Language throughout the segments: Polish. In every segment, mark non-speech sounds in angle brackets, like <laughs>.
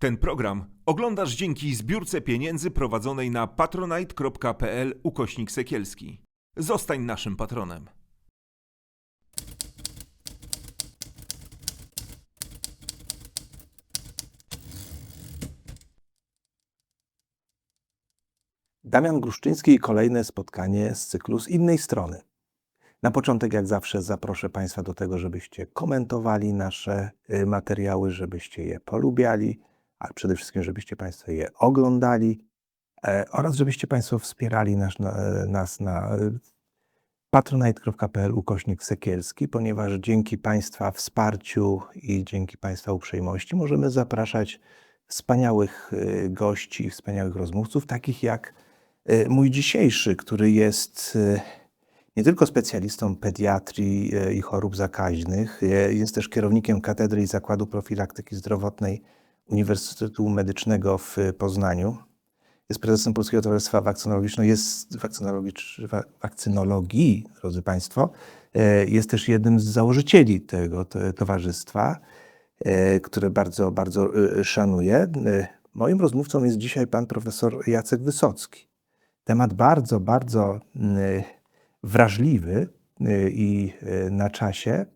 Ten program oglądasz dzięki zbiórce pieniędzy prowadzonej na patronite.pl ukośnik sekielski. Zostań naszym patronem. Damian Gruszczyński i kolejne spotkanie z cyklu z innej strony. Na początek, jak zawsze, zaproszę Państwa do tego, żebyście komentowali nasze y, materiały, żebyście je polubiali, ale przede wszystkim, żebyście Państwo je oglądali e, oraz żebyście Państwo wspierali nas na, nas na y, patronite.pl ukośnik Sekielski, ponieważ dzięki Państwa wsparciu i dzięki Państwa uprzejmości możemy zapraszać wspaniałych gości, wspaniałych rozmówców, takich jak mój dzisiejszy, który jest nie tylko specjalistą pediatrii i chorób zakaźnych, jest też kierownikiem Katedry i Zakładu Profilaktyki Zdrowotnej Uniwersytetu Medycznego w Poznaniu. Jest prezesem Polskiego Towarzystwa Wakcynologicznego, jest wakcynologii, drodzy Państwo. E, Jest też jednym z założycieli tego to- towarzystwa, e, które bardzo, bardzo e, szanuję. Moim rozmówcą jest dzisiaj pan profesor Jacek Wysocki. Temat bardzo, bardzo wrażliwy i na czasie,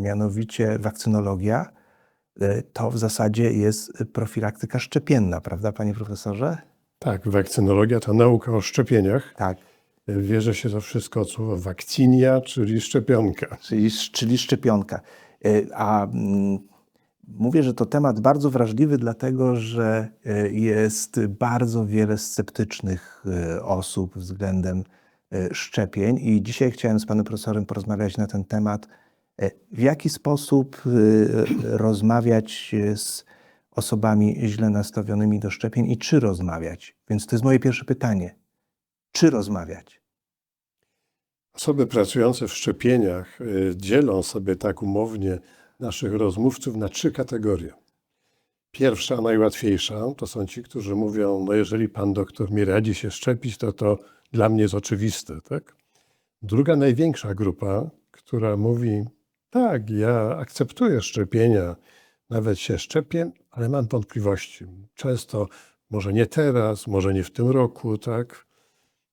mianowicie wakcynologia. Y, To w zasadzie jest profilaktyka szczepienna, prawda, panie profesorze? Tak, wakcynologia to nauka o szczepieniach. Tak. Wierzy się to wszystko od słowa wakcinia, czyli szczepionka. Czyli, czyli szczepionka. A mm, mówię, że to temat bardzo wrażliwy, dlatego że jest bardzo wiele sceptycznych osób względem szczepień i dzisiaj chciałem z panem profesorem porozmawiać na ten temat, w jaki sposób y, rozmawiać y, z osobami źle nastawionymi do szczepień i czy rozmawiać. Więc to jest moje pierwsze pytanie. Czy rozmawiać? Osoby pracujące w szczepieniach y, dzielą sobie tak umownie naszych rozmówców na trzy kategorie. Pierwsza, najłatwiejsza, to są ci, którzy mówią, no jeżeli pan doktor mi radzi się szczepić, to to dla mnie jest oczywiste. Tak? Druga, największa grupa, która mówi, tak, ja akceptuję szczepienia, nawet się szczepię, ale mam wątpliwości. Często, może nie teraz, może nie w tym roku, tak?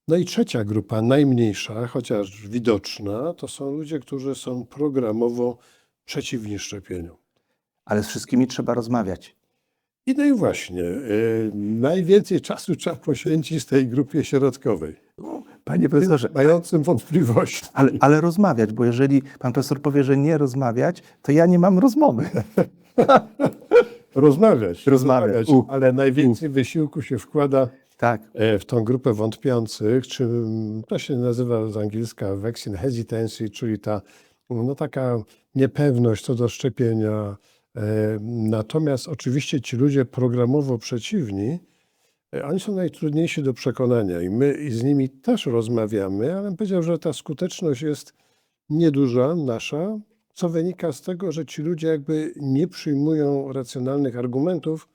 No i trzecia grupa, najmniejsza, chociaż widoczna, to są ludzie, którzy są programowo przeciwni szczepieniu. Ale z wszystkimi trzeba rozmawiać. I no i właśnie, yy, najwięcej czasu trzeba poświęcić tej grupie środkowej, Panie profesorze, mającym wątpliwości. ale, ale rozmawiać, bo jeżeli pan profesor powie, że nie rozmawiać, to ja nie mam rozmowy. <laughs> Rozmawiać, Rozmawiać. U. ale najwięcej wysiłku się wkłada Tak. e, w tą grupę wątpiących, czy mm, to się nazywa z angielska vaccine hesitancy, czyli ta no, taka niepewność co do szczepienia. E, Natomiast oczywiście ci ludzie programowo przeciwni, oni są najtrudniejsi do przekonania i my z nimi też rozmawiamy, ale bym powiedział, że ta skuteczność jest nieduża, nasza, co wynika z tego, że ci ludzie jakby nie przyjmują racjonalnych argumentów,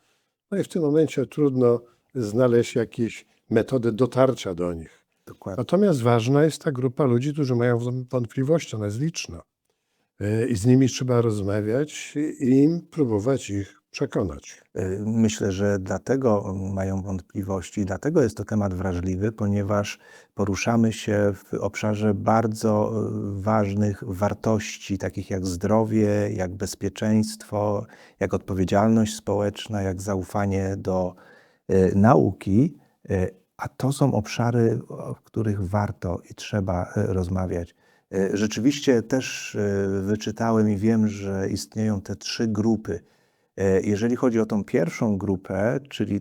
no i w tym momencie trudno znaleźć jakieś metody dotarcia do nich. Dokładnie. Natomiast ważna jest ta grupa ludzi, którzy mają wątpliwości, ona jest liczna. E, I z nimi trzeba rozmawiać i próbować ich przekonać. Y, Myślę, że dlatego mają wątpliwości, dlatego jest to temat wrażliwy, ponieważ poruszamy się w obszarze bardzo y, ważnych wartości, takich jak zdrowie, jak bezpieczeństwo, jak odpowiedzialność społeczna, jak zaufanie do y, nauki. A to są obszary, o których warto i trzeba rozmawiać. Rzeczywiście też wyczytałem i wiem, że istnieją te trzy grupy. E, Jeżeli chodzi o tą pierwszą grupę, czyli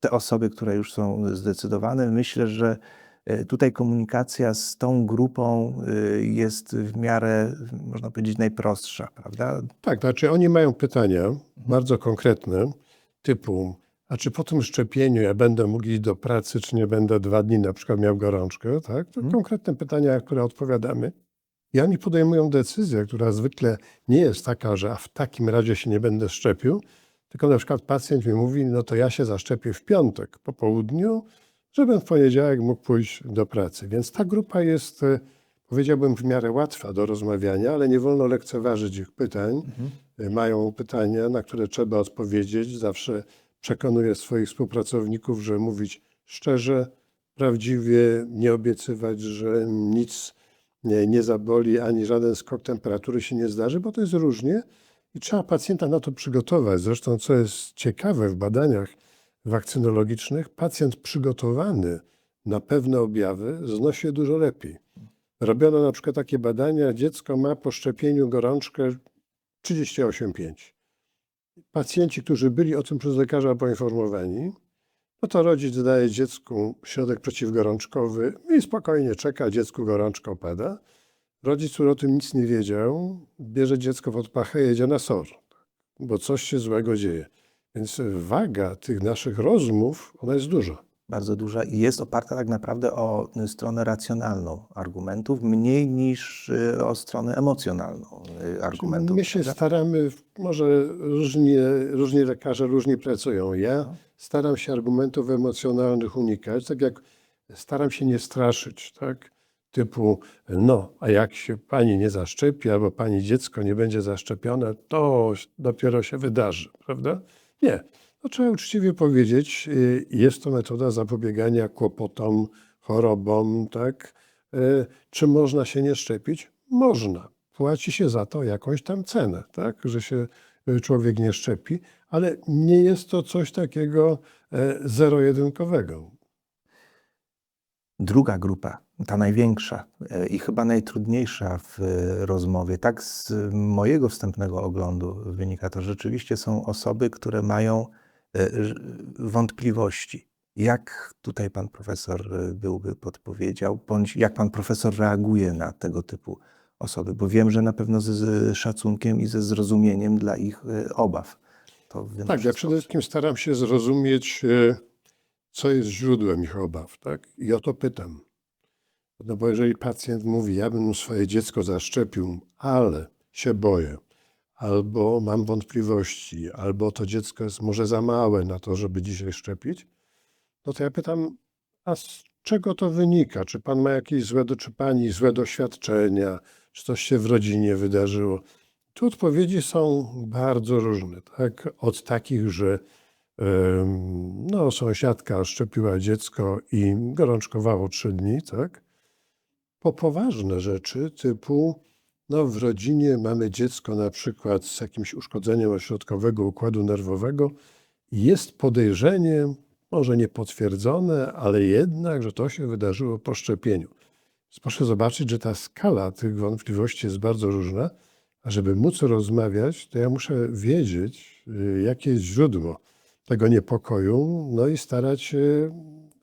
te osoby, które już są zdecydowane, myślę, że e, tutaj komunikacja z tą grupą y, jest w miarę, można powiedzieć, najprostsza, prawda? Tak, znaczy oni mają pytania bardzo konkretne, typu, a czy po tym szczepieniu ja będę mógł iść do pracy, czy nie będę dwa dni na przykład miał gorączkę, tak? To konkretne pytania, które odpowiadamy. I oni podejmują decyzję, która zwykle nie jest taka, że a w takim razie się nie będę szczepił, tylko na przykład pacjent mi mówi, no to ja się zaszczepię w piątek po południu, żebym w poniedziałek mógł pójść do pracy. Więc ta grupa jest, e, powiedziałbym, w miarę łatwa do rozmawiania, ale nie wolno lekceważyć ich pytań, y, mają pytania, na które trzeba odpowiedzieć. Zawsze przekonuję swoich współpracowników, że mówić szczerze, prawdziwie, nie obiecywać, że nic nie, nie zaboli, ani żaden skok temperatury się nie zdarzy, bo to jest różnie i trzeba pacjenta na to przygotować. Zresztą, co jest ciekawe w badaniach wakcynologicznych, pacjent przygotowany na pewne objawy znosi je dużo lepiej. Robiono na przykład takie badania, dziecko ma po szczepieniu gorączkę 38,5. Pacjenci, którzy byli o tym przez lekarza poinformowani, no to rodzic daje dziecku środek przeciwgorączkowy i spokojnie czeka, dziecku gorączka opada. Rodzic, który o tym nic nie wiedział, bierze dziecko pod pachę i jedzie na SOR, bo coś się złego dzieje. Więc waga tych naszych rozmów, ona jest duża. Bardzo duża i jest oparta tak naprawdę o stronę racjonalną argumentów, mniej niż y, o stronę emocjonalną y, argumentów. My się staramy, może różnie, różni lekarze różnie pracują. Ja staram się argumentów emocjonalnych unikać, tak jak staram się nie straszyć, tak? Typu, no, a jak się pani nie zaszczepi, albo pani dziecko nie będzie zaszczepione, to dopiero się wydarzy, prawda? Nie. No, trzeba uczciwie powiedzieć, y, jest to metoda zapobiegania kłopotom, chorobom, tak? Y, Czy można się nie szczepić? Można. Płaci się za to jakąś tam cenę, tak? Że się y, człowiek nie szczepi, ale nie jest to coś takiego e, zero-jedynkowego. Druga grupa, ta największa e, i chyba najtrudniejsza w e, rozmowie, tak z mojego wstępnego oglądu wynika to, rzeczywiście są osoby, które mają wątpliwości. Jak tutaj pan profesor e, byłby podpowiedział, bądź jak pan profesor reaguje na tego typu osoby? Bo wiem, że na pewno ze, z szacunkiem i ze zrozumieniem dla ich e, obaw. To Tak, ja przede wszystkim staram się zrozumieć, e, co jest źródłem ich obaw, tak? I o to pytam. No bo jeżeli pacjent mówi, ja bym swoje dziecko zaszczepił, ale się boję, albo mam wątpliwości, albo to dziecko jest może za małe na to, żeby dzisiaj szczepić, no to ja pytam, a z czego to wynika? Czy pan ma jakieś złe, czy pani złe doświadczenia, czy coś się w rodzinie wydarzyło? Tu odpowiedzi są bardzo różne, tak? Od takich, że no, sąsiadka szczepiła dziecko i gorączkowało trzy dni, tak? Po poważne rzeczy typu, no w rodzinie mamy dziecko na przykład z jakimś uszkodzeniem ośrodkowego układu nerwowego i jest podejrzenie, może niepotwierdzone, ale jednak, że to się wydarzyło po szczepieniu. Proszę zobaczyć, że ta skala tych wątpliwości jest bardzo różna, a żeby móc rozmawiać, to ja muszę wiedzieć, y, jakie jest źródło tego niepokoju, no i starać się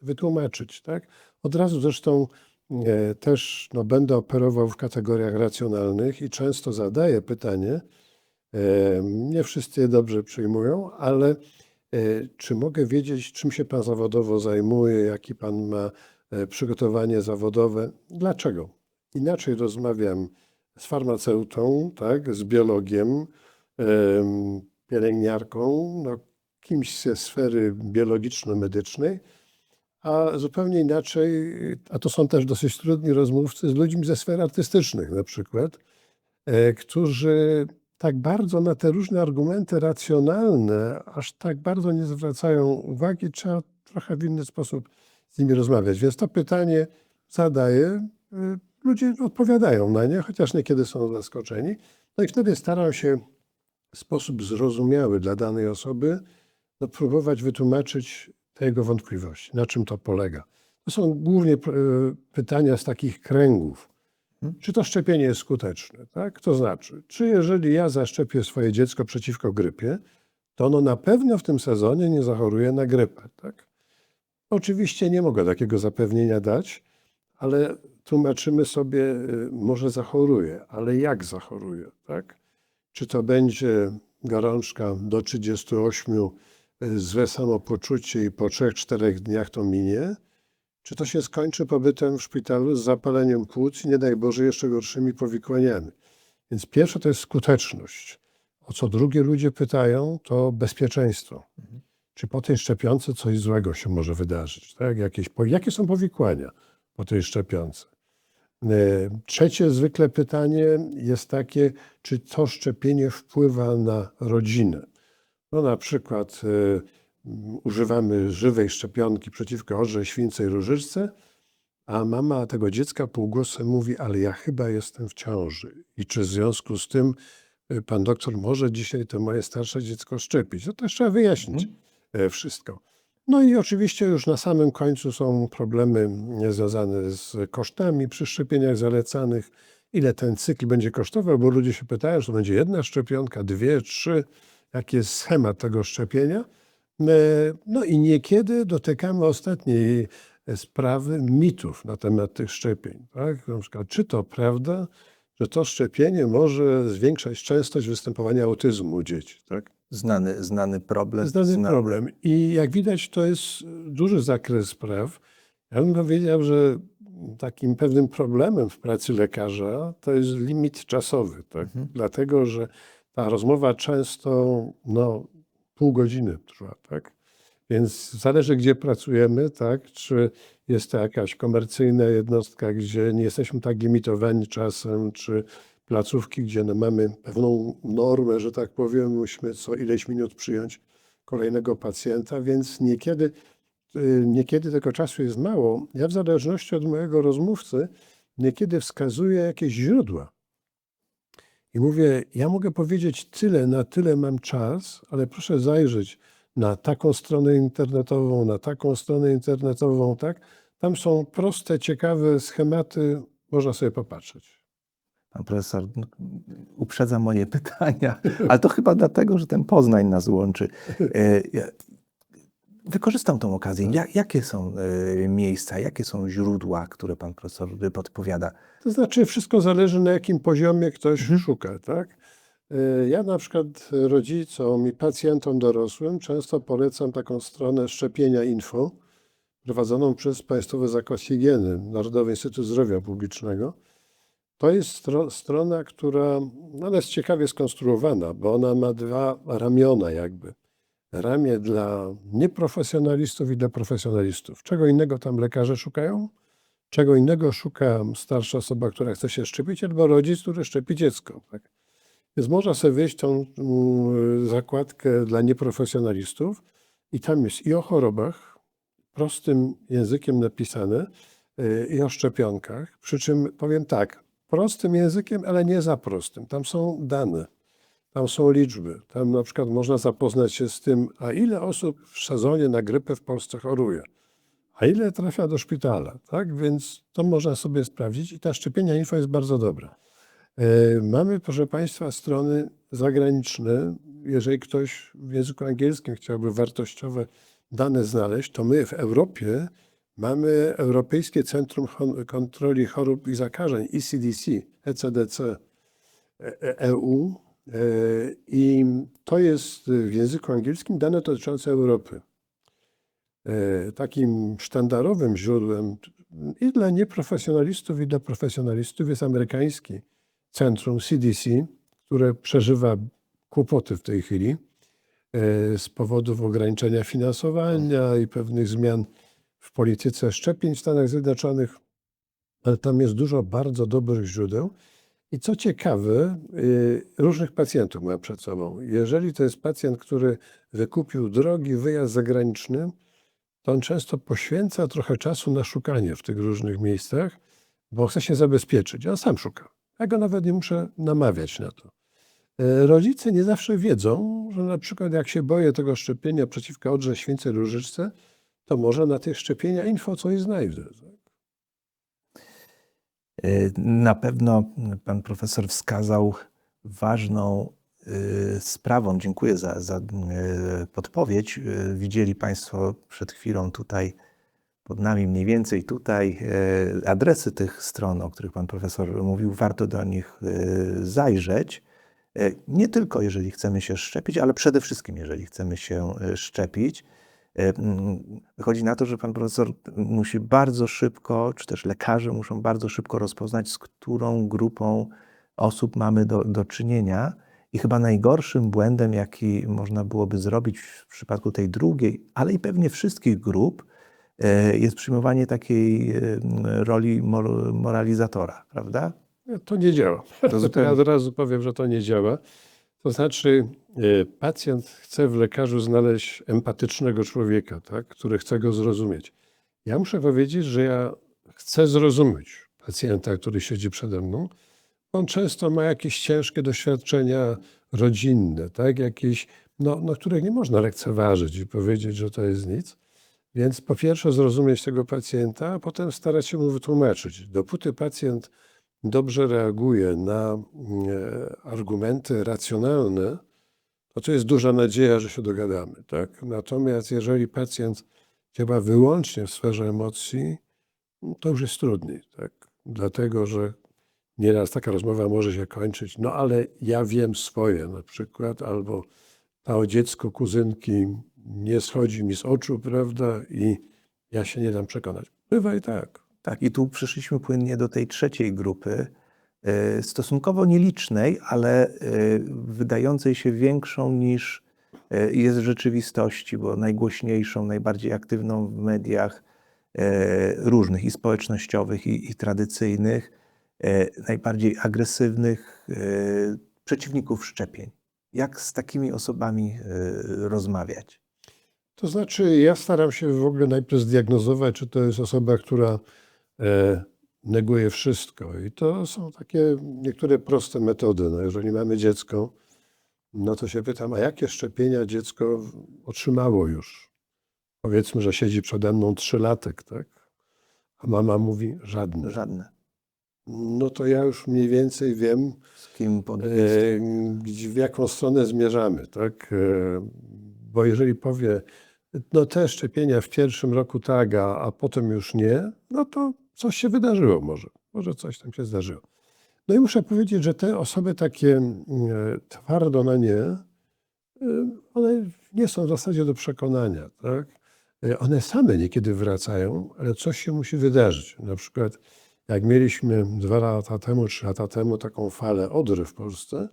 wytłumaczyć. Tak? Od razu zresztą też no, będę operował w kategoriach racjonalnych i często zadaję pytanie, e, nie wszyscy je dobrze przyjmują, ale e, czy mogę wiedzieć, czym się pan zawodowo zajmuje, jaki pan ma e, przygotowanie zawodowe, dlaczego? Inaczej rozmawiam z farmaceutą, tak, z biologiem, em, pielęgniarką, no, kimś ze sfery biologiczno-medycznej, a zupełnie inaczej, a to są też dosyć trudni rozmówcy, z ludźmi ze sfer artystycznych na przykład, e, którzy tak bardzo na te różne argumenty racjonalne, aż tak bardzo nie zwracają uwagi, trzeba trochę w inny sposób z nimi rozmawiać. Więc to pytanie zadaję, y, ludzie odpowiadają na nie, chociaż niekiedy są zaskoczeni. No i wtedy staram się w sposób zrozumiały dla danej osoby no, próbować wytłumaczyć te jego wątpliwości, na czym to polega. To są głównie y, pytania z takich kręgów. Czy to szczepienie jest skuteczne? Tak? To znaczy, czy jeżeli ja zaszczepię swoje dziecko przeciwko grypie, to ono na pewno w tym sezonie nie zachoruje na grypę. Tak? Oczywiście nie mogę takiego zapewnienia dać, ale tłumaczymy sobie, y, może zachoruje, ale jak zachoruje, tak? Czy to będzie gorączka do 38, y, złe samopoczucie i po 3-4 dniach to minie? Czy to się skończy pobytem w szpitalu z zapaleniem płuc i nie daj Boże jeszcze gorszymi powikłaniami? Więc pierwsze to jest skuteczność. O co drugie ludzie pytają, to bezpieczeństwo. Czy po tej szczepionce coś złego się może wydarzyć? Tak? Jakieś, jakie są powikłania po tej szczepionce? E, Trzecie zwykle pytanie jest takie, czy to szczepienie wpływa na rodzinę. No na przykład e, m, używamy żywej szczepionki przeciwko odrze, śwince i różyczce, a mama tego dziecka półgłosem mówi, ale ja chyba jestem w ciąży. I czy w związku z tym y, pan doktor może dzisiaj to moje starsze dziecko szczepić? No to trzeba wyjaśnić e, wszystko. No i oczywiście już na samym końcu są problemy związane z kosztami przy szczepieniach zalecanych. Ile ten cykl będzie kosztował, bo ludzie się pytają, czy to będzie jedna szczepionka, dwie, trzy, jaki jest schemat tego szczepienia. E, No i niekiedy dotykamy ostatniej sprawy mitów na temat tych szczepień. Tak? Na przykład, czy to prawda, że to szczepienie może zwiększać częstość występowania autyzmu u dzieci? Tak? Znany, znany problem. Znany zna- problem. I jak widać, to jest duży zakres spraw. Ja bym powiedział, że takim pewnym problemem w pracy lekarza to jest limit czasowy. Tak? Dlatego, że ta rozmowa często no, pół godziny trwa. Tak? Więc zależy, gdzie pracujemy, tak? czy jest to jakaś komercyjna jednostka, gdzie nie jesteśmy tak limitowani czasem, czy placówki, gdzie no mamy pewną normę, że tak powiem, musimy co ileś minut przyjąć kolejnego pacjenta, więc niekiedy, y, niekiedy tego czasu jest mało. Ja w zależności od mojego rozmówcy niekiedy wskazuję jakieś źródła. I mówię, ja mogę powiedzieć tyle, na tyle mam czas, ale proszę zajrzeć na taką stronę internetową, na taką stronę internetową, tak? Tam są proste, ciekawe schematy, można sobie popatrzeć. Pan profesor no, uprzedza moje <laughs> pytania, ale to chyba dlatego, że ten Poznań nas łączy. E, Wykorzystam tą okazję. Ja, jakie są e, miejsca, jakie są źródła, które pan profesor podpowiada? To znaczy, wszystko zależy na jakim poziomie ktoś szuka, tak? Y, Ja na przykład rodzicom i pacjentom dorosłym często polecam taką stronę szczepienia info, prowadzoną przez Państwowy Zakład Higieny, Narodowy Instytut Zdrowia Publicznego. To jest stro, strona, która no, jest ciekawie skonstruowana, bo ona ma dwa ramiona jakby. Ramię dla nieprofesjonalistów i dla profesjonalistów. Czego innego tam lekarze szukają? Czego innego szuka starsza osoba, która chce się szczepić, albo rodzic, który szczepi dziecko. Tak? Więc można sobie wyjść tą mm, zakładkę dla nieprofesjonalistów i tam jest i o chorobach, prostym językiem napisane, y, i o szczepionkach. Przy czym powiem tak, prostym językiem, ale nie za prostym. Tam są dane, tam są liczby. Tam na przykład można zapoznać się z tym, a ile osób w sezonie na grypę w Polsce choruje a ile trafia do szpitala, tak? Więc to można sobie sprawdzić i ta szczepienia info jest bardzo dobra. E, Mamy, proszę Państwa, strony zagraniczne. Jeżeli ktoś w języku angielskim chciałby wartościowe dane znaleźć, to my w Europie mamy Europejskie Centrum Kontroli Chorób i Zakażeń, E ECDC, ECDC, e- EU. E, I to jest w języku angielskim dane dotyczące Europy. E, takim sztandarowym źródłem i dla nieprofesjonalistów, i dla profesjonalistów jest amerykańskie centrum CDC, które przeżywa kłopoty w tej chwili e, z powodów ograniczenia finansowania i pewnych zmian w polityce szczepień w Stanach Zjednoczonych, ale tam jest dużo bardzo dobrych źródeł. I co ciekawe, y, różnych pacjentów mam przed sobą. Jeżeli to jest pacjent, który wykupił drogi wyjazd zagraniczny, to on często poświęca trochę czasu na szukanie w tych różnych miejscach, bo chce się zabezpieczyć. On sam szuka. Ja go nawet nie muszę namawiać na to. E, Rodzice nie zawsze wiedzą, że na przykład jak się boję tego szczepienia przeciwko odrze, śwince, różyczce, to może na tych szczepienia info coś znajdę. Y, Na pewno pan profesor wskazał ważną y, sprawą. Dziękuję za, za y, podpowiedź. Widzieli Państwo przed chwilą tutaj pod nami, mniej więcej tutaj, adresy tych stron, o których pan profesor mówił. Warto do nich zajrzeć. Nie tylko jeżeli chcemy się szczepić, ale przede wszystkim jeżeli chcemy się szczepić. Mm, Wychodzi na to, że pan profesor musi bardzo szybko, czy też lekarze muszą bardzo szybko rozpoznać, z którą grupą osób mamy do, do czynienia. I chyba najgorszym błędem, jaki można byłoby zrobić w przypadku tej drugiej, ale i pewnie wszystkich grup, e, jest przyjmowanie takiej e, roli mor- moralizatora, prawda? To nie działa. To ja od razu powiem, że to nie działa. To znaczy, e, pacjent chce w lekarzu znaleźć empatycznego człowieka, tak, który chce go zrozumieć. Ja muszę powiedzieć, że ja chcę zrozumieć pacjenta, który siedzi przede mną. On często ma jakieś ciężkie doświadczenia rodzinne, tak, jakieś, no, no, które nie można lekceważyć i powiedzieć, że to jest nic. Więc po pierwsze zrozumieć tego pacjenta, a potem starać się mu wytłumaczyć. Dopóty pacjent dobrze reaguje na e, argumenty racjonalne, to to jest duża nadzieja, że się dogadamy. Tak? Natomiast jeżeli pacjent działa wyłącznie w sferze emocji, no to już jest trudniej. Tak? Dlatego, że nieraz taka rozmowa może się kończyć, no ale ja wiem swoje na przykład, albo to dziecko kuzynki nie schodzi mi z oczu, prawda, i ja się nie dam przekonać. Bywa i tak. Tak, i tu przyszliśmy płynnie do tej trzeciej grupy, e, stosunkowo nielicznej, ale e, wydającej się większą niż e, jest w rzeczywistości, bo najgłośniejszą, najbardziej aktywną w mediach różnych i społecznościowych, i, i tradycyjnych, najbardziej agresywnych przeciwników szczepień. Jak z takimi osobami rozmawiać? To znaczy, ja staram się w ogóle najpierw zdiagnozować, czy to jest osoba, która neguje wszystko. I to są takie niektóre proste metody. No, jeżeli mamy dziecko, no to się pytam, a jakie szczepienia dziecko otrzymało już? Powiedzmy, że siedzi przede mną trzylatek, tak? A mama mówi żadne. Żadne. No to ja już mniej więcej wiem, Z kim pod... e, w jaką stronę zmierzamy, tak? E, Bo jeżeli powie, no te szczepienia w pierwszym roku tak, a, a potem już nie, no to coś się wydarzyło może. Może coś tam się zdarzyło. No i muszę powiedzieć, że te osoby takie mm, e, twardo na nie, e, one nie są w zasadzie do przekonania, tak? E, One same niekiedy wracają, ale coś się musi wydarzyć. Na przykład jak mieliśmy dwa lata temu, trzy lata temu taką falę odry w Polsce,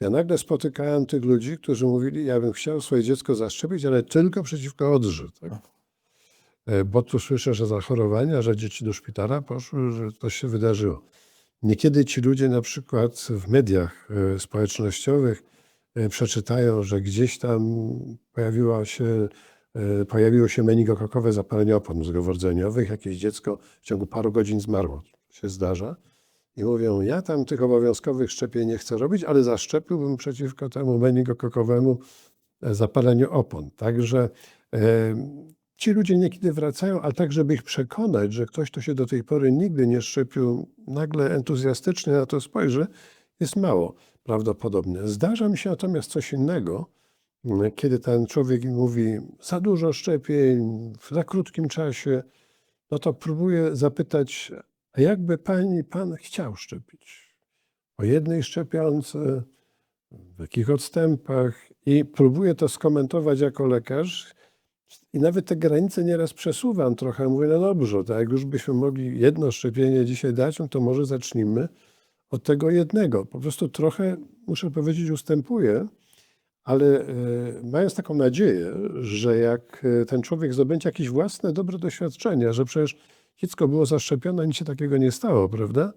ja nagle spotykałem tych ludzi, którzy mówili, ja bym chciał swoje dziecko zaszczepić, ale tylko przeciwko odrze. Tak? E, Bo tu słyszę, że zachorowania, że dzieci do szpitala poszły, że coś się wydarzyło. Niekiedy ci ludzie na przykład w mediach e, społecznościowych e, przeczytają, że gdzieś tam pojawiła się, pojawiło się meningokokowe zapalenie opon mózgowo-rdzeniowych, jakieś dziecko w ciągu paru godzin zmarło. To się zdarza. I mówią, ja tam tych obowiązkowych szczepień nie chcę robić, ale zaszczepiłbym przeciwko temu meningokokowemu zapaleniu opon. Także ci ludzie niekiedy wracają, ale tak, żeby ich przekonać, że ktoś, kto się do tej pory nigdy nie szczepił, nagle entuzjastycznie na to spojrzy, jest mało prawdopodobne. Zdarza mi się natomiast coś innego, kiedy ten człowiek mówi za dużo szczepień w za krótkim czasie, no to próbuję zapytać, a jakby pani, pan chciał szczepić? O jednej szczepionce, w jakich odstępach i próbuję to skomentować jako lekarz i nawet te granice nieraz przesuwam trochę. Mówię, no dobrze, tak jak już byśmy mogli jedno szczepienie dzisiaj dać, no to może zacznijmy od tego jednego. Po prostu trochę, muszę powiedzieć, ustępuję, ale e, mając taką nadzieję, że jak e, ten człowiek zdobędzie jakieś własne dobre doświadczenia, że przecież dziecko było zaszczepione, nic się takiego nie stało, prawda?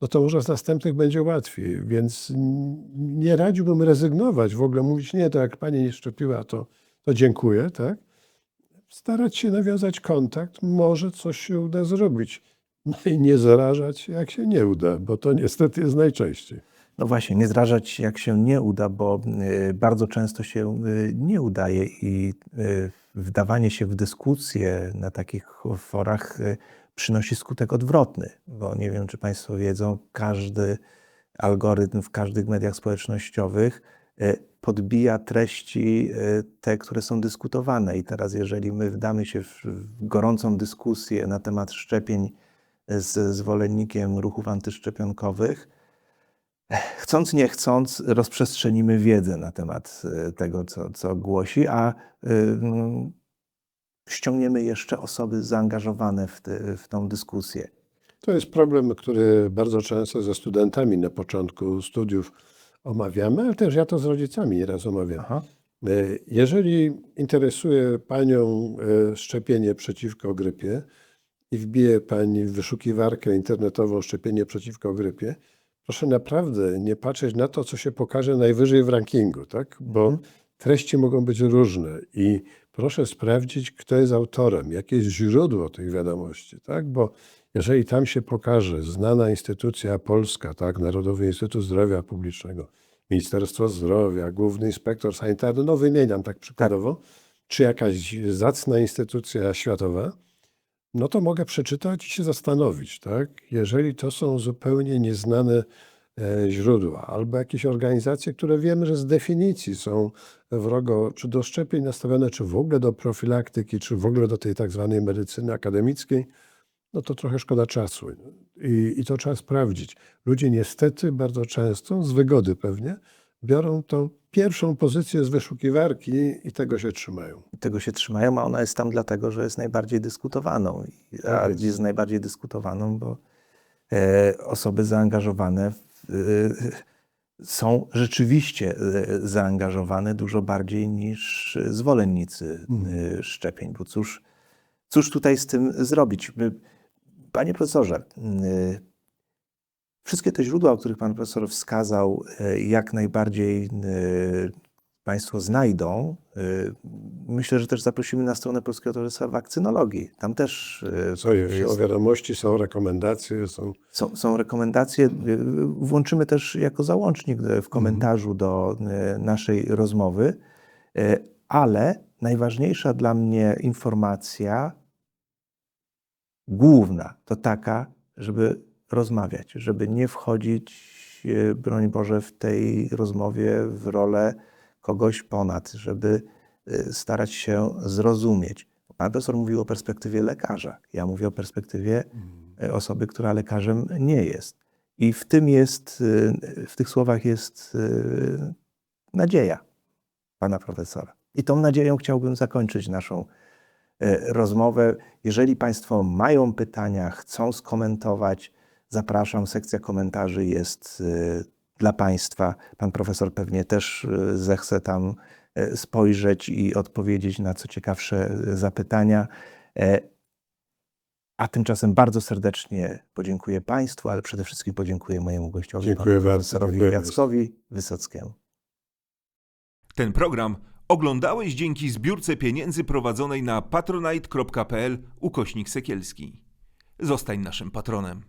No to może z następnych będzie łatwiej. Więc nie radziłbym rezygnować, w ogóle mówić, nie, to jak pani nie szczepiła, to, to dziękuję, tak? Starać się nawiązać kontakt, może coś się uda zrobić. No i nie zarażać, jak się nie uda, bo to niestety jest najczęściej. No właśnie, nie zrażać jak się nie uda, bo y, bardzo często się y, nie udaje i y, wdawanie się w dyskusję na takich forach przynosi skutek odwrotny, bo nie wiem, czy Państwo wiedzą, każdy algorytm w każdych mediach społecznościowych podbija treści y, te, które są dyskutowane. I teraz, jeżeli my wdamy się w, gorącą dyskusję na temat szczepień z zwolennikiem ruchów antyszczepionkowych, chcąc nie chcąc, rozprzestrzenimy wiedzę na temat e, tego, co, co głosi, a y, mm, ściągniemy jeszcze osoby zaangażowane w, te, w tą dyskusję. To jest problem, który bardzo często ze studentami na początku studiów omawiamy, ale też ja to z rodzicami nieraz omawiam. Aha. E, Jeżeli interesuje Panią e, szczepienie przeciwko grypie i wbije Pani w wyszukiwarkę internetową szczepienie przeciwko grypie, proszę naprawdę nie patrzeć na to, co się pokaże najwyżej w rankingu, tak? bo treści mogą być różne i proszę sprawdzić, kto jest autorem, jakie jest źródło tych wiadomości, tak? bo jeżeli tam się pokaże znana instytucja polska, tak? Narodowy Instytut Zdrowia Publicznego, Ministerstwo Zdrowia, Główny Inspektor Sanitarny, no wymieniam tak przykładowo, czy jakaś zacna instytucja światowa, no to mogę przeczytać i się zastanowić, tak? Jeżeli to są zupełnie nieznane e, źródła, albo jakieś organizacje, które wiemy, że z definicji są wrogo czy do szczepień nastawione, czy w ogóle do profilaktyki, czy w ogóle do tej tak zwanej medycyny akademickiej, no to trochę szkoda czasu. I, I to trzeba sprawdzić. Ludzie niestety bardzo często, z wygody pewnie, biorą tą pierwszą pozycję z wyszukiwarki i tego się trzymają. Tego się trzymają, a ona jest tam dlatego, że jest najbardziej dyskutowaną. I- A Tak jest. najbardziej dyskutowaną, bo e, osoby zaangażowane w, e, są rzeczywiście e, zaangażowane dużo bardziej niż zwolennicy e, szczepień. Bo cóż, cóż tutaj z tym zrobić? Panie profesorze, e, wszystkie te źródła, o których pan profesor wskazał, e, jak najbardziej e, Państwo znajdą. Myślę, że też zaprosimy na stronę Polskiego Towarzystwa Wakcynologii. Tam też Co jest? O wiadomości są rekomendacje, są są, są rekomendacje. Y, Włączymy też jako załącznik y, w komentarzu do y, naszej rozmowy, Y, ale najważniejsza dla mnie informacja, główna, to taka, żeby rozmawiać, żeby nie wchodzić, y, broń Boże, w tej rozmowie w rolę kogoś ponad, żeby y, starać się zrozumieć. Pan profesor mówił o perspektywie lekarza, ja mówię o perspektywie e, osoby, która lekarzem nie jest. I w tym jest, w tych słowach jest nadzieja pana profesora. I tą nadzieją chciałbym zakończyć naszą e, rozmowę. Jeżeli Państwo mają pytania, chcą skomentować, zapraszam. Sekcja komentarzy jest y, dla Państwa. Pan profesor pewnie też y, zechce tam e, spojrzeć i odpowiedzieć na co ciekawsze e, zapytania. E, A tymczasem bardzo serdecznie podziękuję Państwu, ale przede wszystkim podziękuję mojemu gościowi, Dziękuję panu bardzo, profesorowi dziękuję Jackowi Wysockiemu. Ten program oglądałeś dzięki zbiórce pieniędzy prowadzonej na patronite.pl ukośnik sekielski. Zostań naszym patronem.